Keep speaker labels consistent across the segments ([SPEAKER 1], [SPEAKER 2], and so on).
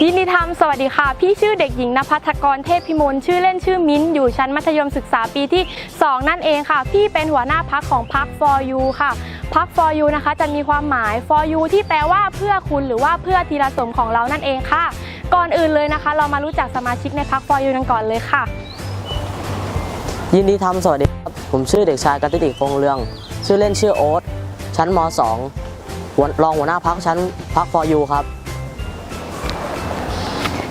[SPEAKER 1] ยินดีทำสวัสดีค่ะ พี่ชื่อเด็กหญิงนภัทรกรเทพพิมลชื่อเล่นชื่อมิ้นอยู่ชั้นมัธยมศึกษาปีที่ 2 นั่นเองค่ะ พี่เป็นหัวหน้าพักของพัก for you ค่ะพัก for you นะคะจะมีความหมาย for you ที่แปลว่าเพื่อคุณหรือว่าเพื่อทีละสมของเรานั่นเองค่ะ ก่อนอื่นเลยนะคะ เรามารู้จักสมาชิกในพัก for you กันก่อนเลยค่ะ
[SPEAKER 2] ยินดีทำสวัสดีครับ ผมชื่อเด็กชายกติติคงเรือง ชื่อเล่นชื่อโอ๊ตชั้นม 2 รองหัวหน้าพักชั้นพักฟอยูครับ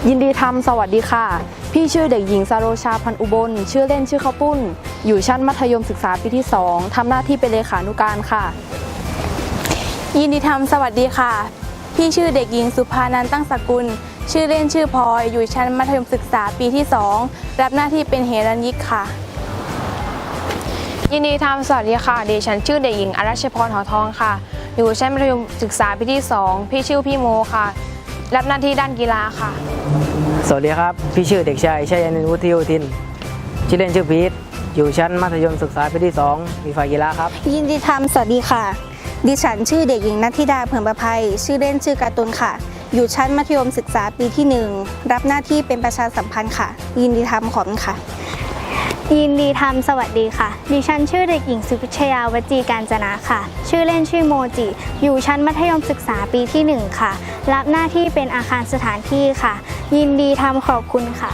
[SPEAKER 3] ยินดีทำสวัสดีค่ะ พี่ชื่อเด็กหญิงซาโรชาพันอุบล ชื่อเล่นชื่อข้าวปุ้น อยู่ชั้นมัธยมศึกษาปีที่ 2ทำหน้าที่เป็นเลขานุการค่ะ
[SPEAKER 4] ยินดีทำสวัสดีค่ะ พี่ชื่อเด็กหญิงสุภานันท์ตั้งสกุล ชื่อเล่นชื่อพลอย อยู่ชั้นมัธยมศึกษาปีที่ 2 รับหน้าที่เป็นเหรัญยิกค่ะ
[SPEAKER 1] ยินดีทำสวัสดีค่ะดิฉันชื่อเด็กหญิงอรัชพรหอทองค่ะ อยู่ชั้นมัธยมศึกษาปีที่ 2 พี่ชื่อพี่โมค่ะ รับหน้าที่ด้านกีฬาค่ะ
[SPEAKER 5] สวัสดีครับ พี่ชื่อเด็กชายชัยนินวุฒิโยธิน ชื่อเล่นชื่อพีทอยู่ชั้นมัธยมศึกษาปีที่ 2 มีฝ่ายกีฬาครับ
[SPEAKER 6] ยินดีทำสวัสดีค่ะ ดิฉันชื่อเด็กหญิงนัทธิดาเผื่อประภัย ชื่อเล่นชื่อการ์ตูนค่ะ อยู่ชั้นมัธยมศึกษาปีที่ 1 รับหน้าที่เป็นประชาสัมพันธ์ค่ะ ยินดีทำขอบคุณค่ะ
[SPEAKER 7] ยินดีทำสวัสดีค่ะ ดิฉันชื่อเด็กหญิงสุพิชยาวจีการจนาค่ะ ชื่อเล่นชื่อโมจิ อยู่ชั้นมัธยมศึกษาปีที่ 1 ค่ะ รับหน้าที่เป็นอาคารสถานที่ค่ะ ยินดีทำขอบคุณค่ะ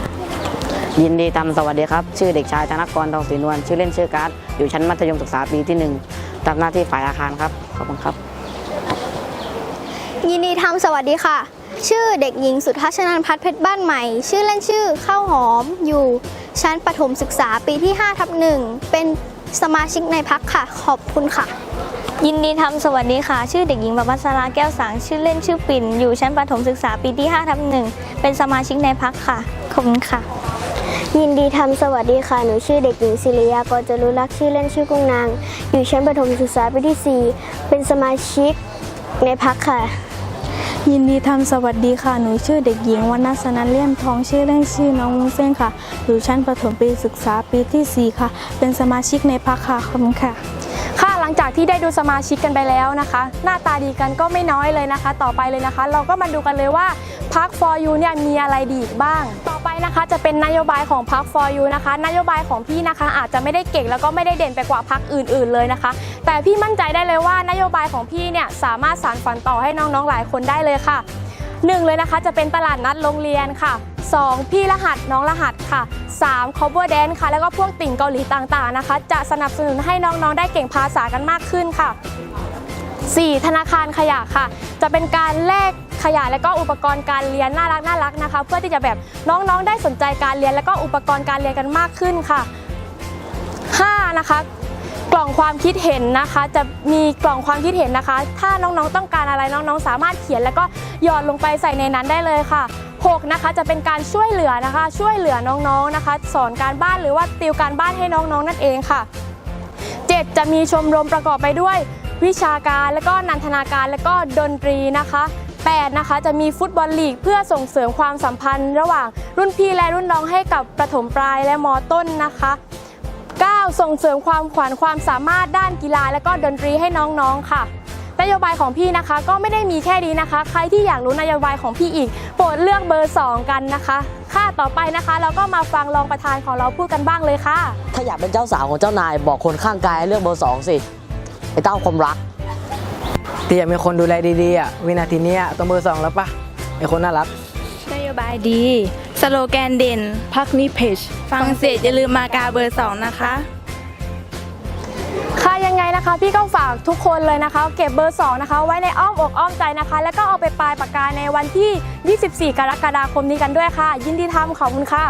[SPEAKER 2] ยินดีทำสวัสดีครับ ชื่อเด็กชายธนกรทองศรีนวลชื่อเล่นชื่อการ์ดอยู่ชั้นมัธยมศึกษาปีที่1ทำหน้าที่ฝ่ายอาคารครับขอบคุณครับ
[SPEAKER 7] ยินดีทำสวัสดีค่ะ ชื่อเด็กหญิงสุทัศนันพัฒน์เพชรบ้านใหม่ ชื่อเล่นชื่อข้าวหอม อยู่ชั้นประถมศึกษาปีที่5ทับหนึ่งเป็นสมาชิกในพักค่ะ ขอบคุณค่ะ ยินดีทำสวัสดีค่ะ ชื่อเด็กหญิงประภัสราแก้วสังชื่อเล่นชื่อปิ่น อยู่ชั้นประถมศึกษาปีที่5ทับหนึ่งเป็นสมาชิกในพักค่ะ ขอบคุณค่ะ
[SPEAKER 8] ยินดีทำสวัสดีค่ะ หนูชื่อเด็กหญิงศิริยากรจรุรักษ์ชื่อเล่นชื่อกุ้งนาง อยู่ชั้นประถมศึกษาปีที่ 4 เป็นสมาชิกในพักค่ะ
[SPEAKER 4] ยินดีทำสวัสดีค่ะ หนูชื่อเด็กหญิงวรรณสนันเลี่ยมทองชื่อเล่นชื่อน้องวุ้งเส้นค่ะ อยู่ชั้นประถมปีศึกษาปีที่ 4 ค่ะ เป็นสมาชิกในพักค่ะขอบคุณค่ะ
[SPEAKER 1] ลังจากที่ได้ดูสมาชิกกันไปแล้วนะคะ หน้าตาดีกันก็ไม่น้อยเลยนะคะ ต่อไปเลยนะคะ เราก็มาดูกันเลยว่าพัก for you เนี่ยมีอะไรดีอีกบ้าง ต่อไปนะคะจะเป็นนโยบายของพัก for you นะคะ นโยบายของพี่นะคะ อาจจะไม่ได้เก่งแล้วก็ไม่ได้เด่นไปกว่าพักอื่น ๆเลยนะคะ แต่พี่มั่นใจได้เลยว่านโยบายของพี่เนี่ยสามารถสานฝันต่อให้น้องๆหลายคนได้เลยค่ะหนึ่งเลยนะคะจะเป็นตลาดนัดโรงเรียนค่ะ 2. พี่รหัสน้องรหัสค่ะ 3. cover dance ค่ะ แล้วก็พวกติ่งเกาหลีต่างๆนะคะ จะสนับสนุนให้น้องๆ ได้เก่งภาษากันมากขึ้นค่ะ 4. ธนาคารขยะค่ะ จะเป็นการแลกขยะและก็อุปกรณ์การเรียนน่ารักน่ารักนะคะ เพื่อที่จะแบบน้องๆ ได้สนใจการเรียนและก็อุปกรณ์การเรียนกันมากขึ้นค่ะ 5. นะคะกล่องความคิดเห็นนะคะ จะมีกล่องความคิดเห็นนะคะ ถ้าน้องๆต้องการอะไรน้องๆ สามารถเขียนแล้วก็หยอดลงไปใส่ในนั้นได้เลยค่ะ 6. นะคะจะเป็นการช่วยเหลือนะคะ ช่วยเหลือน้องๆนะคะ สอนการบ้านหรือว่าติวการบ้านให้น้องๆนั่นเองค่ะ 7. จะมีชมรมประกอบไปด้วย วิชาการและก็นันทนาการและก็ดนตรีนะคะ 8. นะคะจะมีฟุตบอลลีกเพื่อส่งเสริมความสัมพันธ์ระหว่างรุ่นพี่และรุ่นน้องให้กับประถมปลายและมต้นนะคะ 9. ส่งเสริมความขวัญความสามารถด้านกีฬาและก็ดนตรีให้น้องๆค่ะ โยบายของพี่นะคะ ก็ไม่ได้มีแค่นี้นะคะ ใครที่อยากรู้นโยบายของพี่อีก โปรดเลือกเบอร์ 2 กันนะคะค่ะต่อไปนะคะ เราก็มาฟังรองประธานของเราพูดกันบ้างเลยค่ะ
[SPEAKER 2] ถ้าอยากเป็นเจ้าสาวของเจ้านาย บอกคนข้างกายให้เลือกเบอร์2สิไอ้เต้าความรัก
[SPEAKER 5] ที่อยากมีคนดูแลดีๆอะวินาทีเนี้ยต้องเบอร์สองแล้วปะไอคนน่ารัก
[SPEAKER 4] นโยบายดี สโลแกนเด่น
[SPEAKER 3] พักนี้เพจ
[SPEAKER 4] ฟังเสร็จอย่าลืมมากาเบอร์2นะคะ
[SPEAKER 1] ค่ะ ยังไงนะคะ พี่ก็ฝากทุกคนเลยนะคะ เก็บเบอร์ 2 นะคะ ไว้ในอ้อมอกอ้อมใจนะคะ แล้วก็เอาไปปลายปากกาในวันที่ 24 กรกฎาคมนี้กันด้วยค่ะ ยินดีทำขอบคุณค่ะ